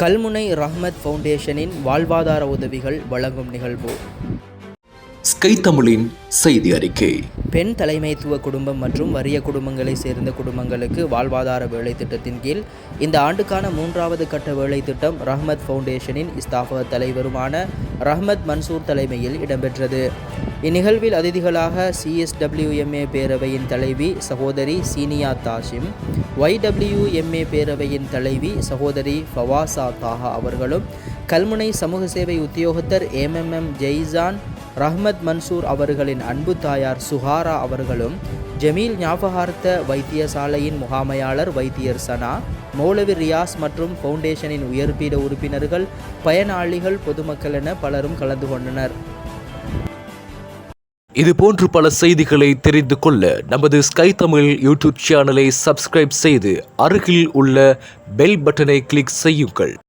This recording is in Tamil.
கல்முனை ரஹ்மத் ஃபவுண்டேஷனின் வாழ்வாதார உதவிகள் வழங்கும் நிகழ்வு. ஸ்கை தமிழின் செய்தி அறிக்கை. பெண் தலைமைத்துவ குடும்பம் மற்றும் வறிய குடும்பங்களை சேர்ந்த குடும்பங்களுக்கு வாழ்வாதார வேலை திட்டத்தின் கீழ் இந்த ஆண்டுக்கான மூன்றாவது கட்ட வேலை திட்டம் ரஹ்மத் ஃபவுண்டேஷனின் ஸ்தாபக தலைவருமான ரஹ்மத் மன்சூர் தலைமையில் இடம்பெற்றது. இந்நிகழ்வில் அதிதிகளாக சிஎஸ்டபிள்யூஎம்ஏ பேரவையின் தலைவி சகோதரி சீனியா தாஷிம் ஒய்டபிள்யூஎம்ஏ பேரவையின் தலைவி சகோதரி ஃபவாசா தாஹா அவர்களும் கல்முனை சமூக சேவை உத்தியோகத்தர் எம்எம்எம் ஜெய்சான் ரஹ்மத் மன்சூர் அவர்களின் அன்பு தாயார் சுஹாரா அவர்களும் ஜமீல் ஞாபகார்த்த வைத்தியசாலையின் முகாமையாளர் வைத்தியர் சனா மௌலவி ரியாஸ் மற்றும் ஃபவுண்டேஷனின் உயர்பீட உறுப்பினர்கள் பயனாளிகள் பொதுமக்கள் என பலரும் கலந்து கொண்டனர். இது போன்று பல செய்திகளை தெரிந்து கொள்ள நமது ஸ்கை தமிழ் யூடியூப் சேனலை சப்ஸ்கிரைப் செய்து அருகில் உள்ள பெல் பட்டனை கிளிக் செய்யுங்கள்.